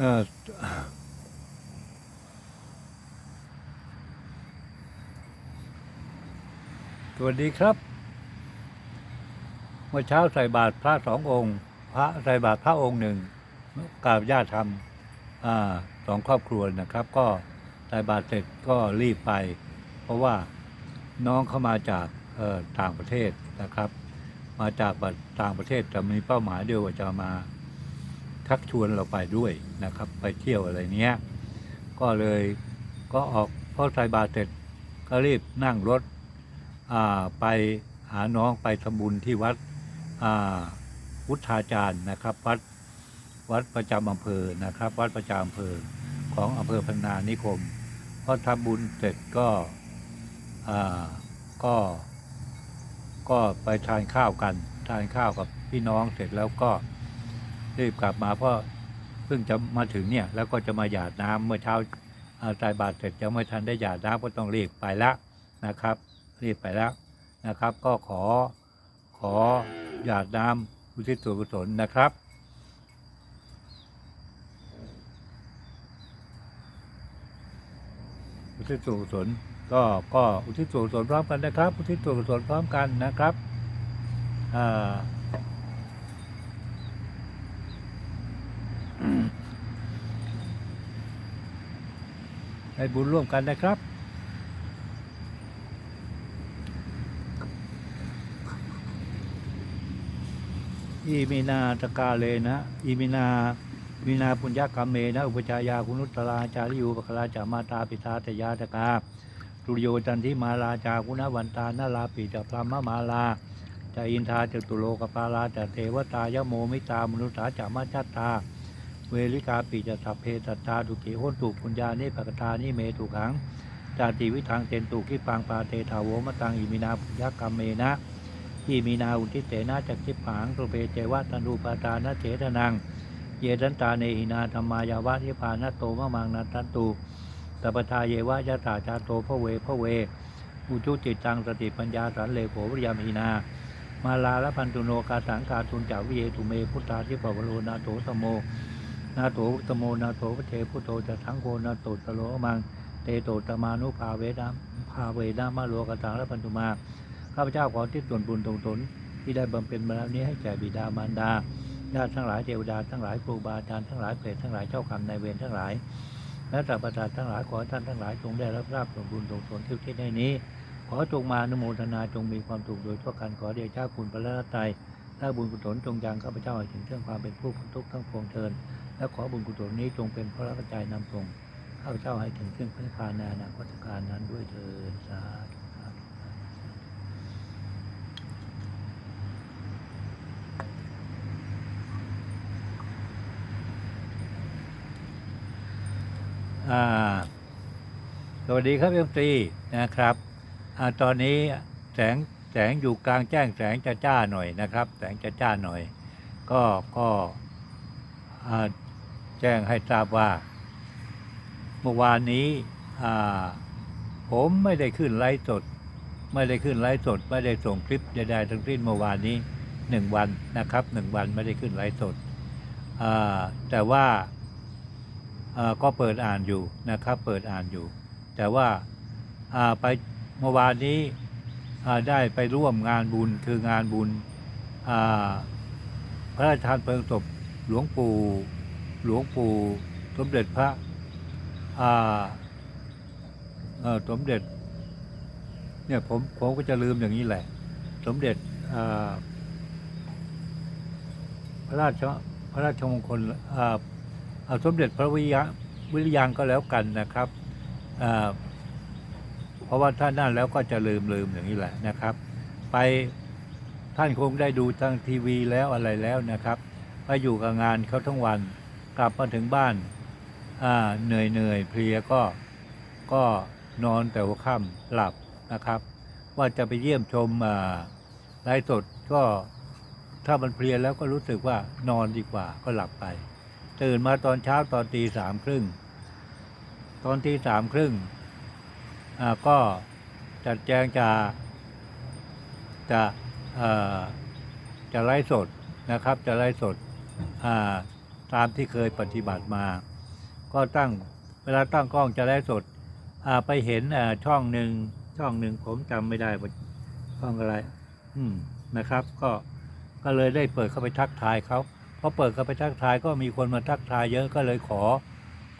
สวัสดีครับ เมื่อเช้าใส่บาตรพระสององค์ พระใส่บาตรพระองค์หนึ่งกราบญาติธรรมสองครอบครัวนะครับ ก็ใส่บาตรเสร็จก็รีบไป เพราะว่าน้องเข้ามาจากต่างประเทศนะครับ มาจากต่างประเทศจะมีเป้าหมายเดียวว่าจะมา ชักชวนเราไปด้วยนะครับ ไปเที่ยวอะไรเนี้ย ก็เลยก็ออกพอใส่บาตรเสร็จก็รีบนั่งรถอ่าไปหาน้องไปทำบุญที่วัดอ่าพุทธาจารย์นะครับ วัดวัดประจำอำเภอนะครับ วัดประจำอำเภอของอำเภอพันนานิคมพอทำบุญเสร็จก็อ่าก็ก็ไปทานข้าวกัน ทานข้าวกับพี่น้องเสร็จแล้วก็ รีบกลับมาเพราะเพิ่งจะมาถึงเนี่ย แล้วก็จะมาหยาดน้ำเมื่อเช้าอ่าใส่บาตรเสร็จยังไม่ทันได้หยาดน้ำก็ต้องรีบไปแล้วนะครับ รีบไปแล้วนะครับ ก็ขอขอหยาดน้ำอุทิศส่วนกุศลนะครับอุทิศส่วนกุศลก็ก็อุทิศส่วนกุศลพร้อมกันนะครับ อุทิศส่วนกุศลพร้อมกันนะครับอ่า ให้บุญร่วมกันนะครับ อีมินาตกาเลนะ อีมินาวินาปุญญกรรมเมนะอุปจายาคุณุตราจาริยูปกลาจามาตาปิตาตยาตกาสุโยจันทิมาลาจาคุณวันตานาลาปิจพรหมมาลาจาอินทาจตุโลกปาลาจเทวตายโมมิตามนุษยาจามาจตตา เวลิกาปิจสัพเพสัตตาทุกิโหนตุปุญญานิปกตานิเมตุขังจาติวิทังเตนตุกิปังปาเตถาวมตังอิมินาปุญญกรรมเมนะที่มีนาอุทิเตนะจักจิปังตุเปเจวะตันูปาตานะเจตนัง เยดันตาเนหินาธรรมายาวะนิพานะโตมะมังนันตันตุตปทาเยวะยะตาจาโตพระเวพระเวอุจุจิตตังสติปัญญาสันเลโขวิริยามหินา มาลาละพันตุโนกาสังกาตุนจาวิเยตุเมพุทธาทิปวโรนาโตสโม นาโถอุตโมนาโถพระเทพุโธจะทั้งโกนาโตตโลมังเตโตตมานุภาเวดามภาเวดามาโลกตังและพันธุมาข้าพเจ้าขอที่ส่วนบุญตรงตนที่ได้บำเพ็ญมาแล้วนี้ให้แก่บิดามารดาญาติทั้งหลายเทวดาทั้งหลายครูบาอาจารย์ทั้งหลายเปรตทั้งหลายเจ้ากรรมนายเวรทั้งหลายและสัพพสัตว์ทั้งหลายขอท่านทั้งหลายจงได้รับทราบส่วนบุญตรงตนที่ที่ในนี้ ขอจงมาอนุโมทนาจงมีความสุขโดยทั่วกันขอเดชะคุณพระรัตนตรัยและบุญกุศลจงยังข้าพเจ้าให้ถึงเรื่องความเป็นผู้พ้นทุกข์ทั้งปวงเทิน และขอบุญกุศลนี้จงเป็นพระรัตนตรัยนำส่งข้าพเจ้าให้ถึงเครื่องพระนิพพานในอนาคตการนั้นด้วยเถิดสาธุสาสวัสดีครับเอ็มซีนะครับอตอนนี้แสงแสงอยู่กลางแจ้งแสงจะจ้าหน่อยนะครับ แสงจะจ้าหน่อย ก็ก็อ่า แจ้งให้ทราบว่า เมื่อวานนี้ผมไม่ได้ขึ้นไลฟ์สด ไม่ได้ขึ้นไลฟ์สด ไม่ได้ส่งคลิปใดๆทั้งสิ้นเมื่อวานนี้หนึ่งวันนะครับหนึ่งวันไม่ได้ขึ้นไลฟ์สดแต่ว่าก็เปิดอ่านอยู่นะครับ เปิดอ่านอยู่ แต่ว่าไปเมื่อวานนี้ได้ไปร่วมงานบุญคืองานบุญพระราชทานเพลิงศพหลวงปู่ หลวงปู่สมเด็จพระอ่าสมเด็จ เนี่ยผมผมก็จะลืมอย่างนี้แหละ สมเด็จอ่าพระราชพระราชมงคลอ่าเอาสมเด็จพระวิริยะวิริยังก็แล้วกันนะครับเพราะว่าท่านนั่นแล้วก็จะลืมลืมอย่างนี้แหละนะครับ ไปท่านคงได้ดูทางทีวีแล้วอะไรแล้วนะครับไปอยู่กับงานเขาทั้งวัน กลับมาถึงบ้านอ่าเหนื่อยเหนื่อยเพลียก็ก็นอนแต่หัวค่ำหลับนะครับ ว่าจะไปเยี่ยมชมอ่าไลฟ์สดก็ถ้ามันเพลียแล้วก็รู้สึกว่านอนดีกว่าก็หลับไป ตื่นมาตอนเช้าตอนตีสามครึ่งตอนตีสามครึ่งอ่าก็จัดแจงจะจะอ่อจะไล่สดนะครับ จะไล่สดอ่า ตามที่เคยปฏิบัติมา ก็ตั้งเวลาตั้งกล้องจะไลฟ์สดไปเห็นช่องหนึ่งช่องหนึ่งผมจำไม่ได้ว่าช่องอะไร อืมนะครับ ก็ก็เลยได้เปิดเข้าไปทักทายเขาพอเปิดเข้าไปทักทายก็มีคนมาทักทายเยอะก็เลยขอ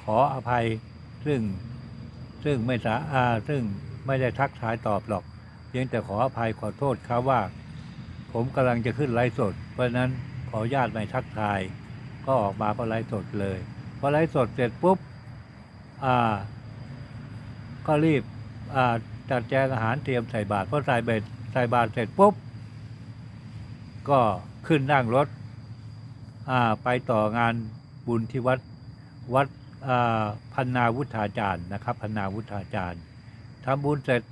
ขออภัย ซึ่งซึ่งไม่สาอาซึ่งไม่ได้ทักทายตอบหรอกเพียงแต่ขออภัยขอโทษเขาว่า ผมกำลังจะขึ้นไลฟ์สด เพราะฉะนั้นขออนุญาตไม่ทักทาย ก็ออกมาก็ไลฟ์สดเลยพอไลฟ์สดเสร็จปุ๊บอ่า ก็รีบอ่าจัดแจงอาหารเตรียมใส่บาตรพอใส่เบ็ดใส่บาตรเสร็จปุ๊บ ก็ขึ้นนั่งรถอ่าไปต่องานบุญที่วัดวัดอ่าพันนาวุฒาจารย์นะครับพันนาวุฒาจารย์ทำบุญเสร็จ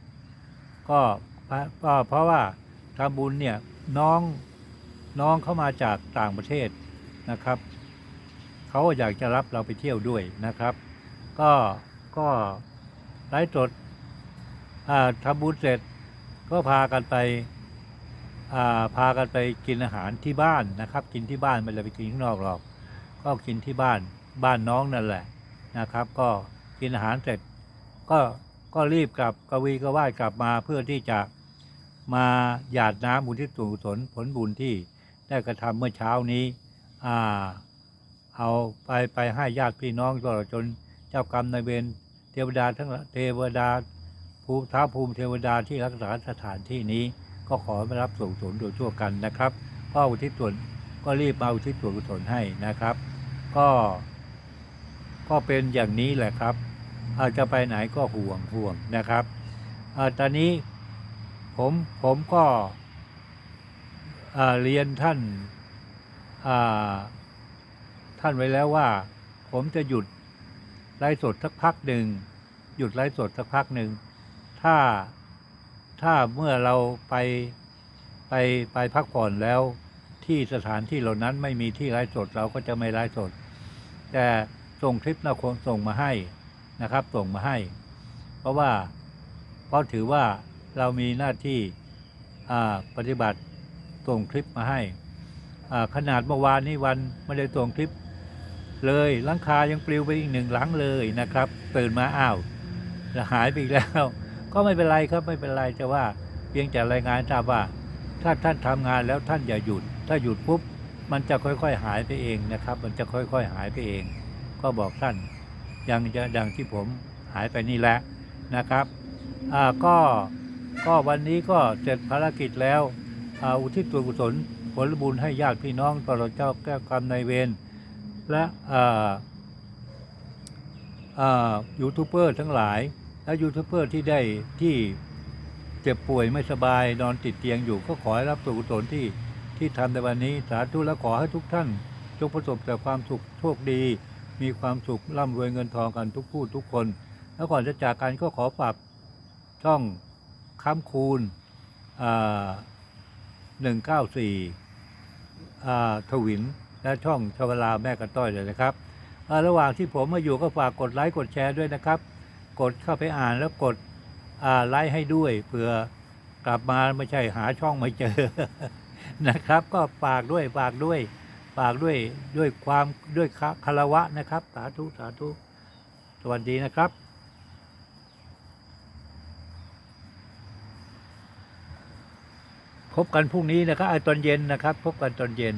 ก็ก็เพราะว่าทำบุญเนี่ยน้องน้องเข้ามาจากต่างประเทศนะครับ เขาอยากจะรับเราไปเที่ยวด้วยนะครับ ก็ก็ไลฟ์สดอาทำบุญเสร็จก็พากันไปอ่าพากันไปกินอาหารที่บ้านนะครับ กินที่บ้านไม่ได้ไปกินข้างนอกหรอก ก็กินที่บ้านบ้านน้องนั่นแหละนะครับ ก็กินอาหารเสร็จ ก็ก็รีบกลับกวีก็ว่ายกลับมาเพื่อที่จะมาหยาดน้ำบุญที่สูงสนผลบุญที่ได้กระทำเมื่อเช้านี้ อ่า เอาไปไปให้ญาติพี่น้องตลอดจนเจ้ากรรมนายเวรเทวดาทั้งเทวดาภูท้าภูมิเทวดาที่รักษาสถานที่นี้ ก็ขอมารับส่งสนโดยทั่วกันนะครับพ่ออุทิศส่วนก็รีบมาอุทิศส่วนกุศลให้นะครับ ก็ก็เป็นอย่างนี้แหละครับ อาจจะไปไหนก็ห่วงห่วงนะครับอตอนนี้ผมผมก็เรียนท่านอ่า ท่านไว้แล้วว่า ผมจะหยุดไลฟ์สดสักพักหนึ่งหยุดไลฟ์สดสักพักหนึ่งถ้าถ้าเมื่อเราไปไปไปพักผ่อนแล้วที่สถานที่เหล่านั้นไม่มีที่ไลฟ์สดเราก็จะไม่ไลฟ์สด แต่ส่งคลิปนะคนส่งมาให้นะครับ ส่งมาให้ เพราะว่าเพราะถือว่าเรามีหน้าที่ปฏิบัติส่งคลิปมาให้ขนาดเมื่อวานนี้วันไม่ได้ส่งคลิป เลยหลังคายังปลิวไปอีกหนึ่งหลังเลยนะครับ ตื่นมาอ้าวหายไปอีกแล้ว ก็ไม่เป็นไรครับไม่เป็นไรแต่ว่าเพียงแต่รายงานทราบว่า ถ้าท่านทำงานแล้วท่านอย่าหยุด ถ้าหยุดปุ๊บมันจะค่อยๆหายไปเองนะครับ มันจะค่อยๆหายไปเอง ก็บอกท่านอย่างจะดังที่ผมหายไปนี่แหละนะครับอ่าก็ก็วันนี้ก็เสร็จภารกิจแล้วอ่าอุทิศส่วกุศลผลบุญให้ญาติพี่น้องตลอดเจ้าแก้วกรรมนายเวร และยูทูบเบอร์ทั้งหลาย และยูทูบเบอร์ที่ได้ที่เจ็บป่วยไม่สบายนอนติดเตียงอยู่ก็ขอให้รับส่วนกุศลที่ที่ทำในวันนี้สาธุและขอให้ทุกท่าน จงประสบแต่ความสุขโชคดี มีความสุขร่ำรวยเงินทองกันทุกผู้ทุกคน แล้วก่อนจะจากกันก็ขอฝากช่องค้ำคูณหนึ่งเก้าสี่ทวิน และช่องชวลาแม่กระต้อยเลยนะครับ ระหว่างที่ผมมาอยู่ก็ฝากกดไลค์กดแชร์ด้วยนะครับ กดเข้าไปอ่านแล้วกดไลค์ให้ด้วยเผื่อกลับมาไม่ใช่หาช่องไม่เจอนะครับ ก็ฝากด้วยฝากด้วยฝากด้วยด้วยความด้วยคารวะนะครับ สาธุสาธุสวัสดีนะครับพบกันพรุ่งนี้นะครับตอนเย็นนะครับ พบกันตอนเย็น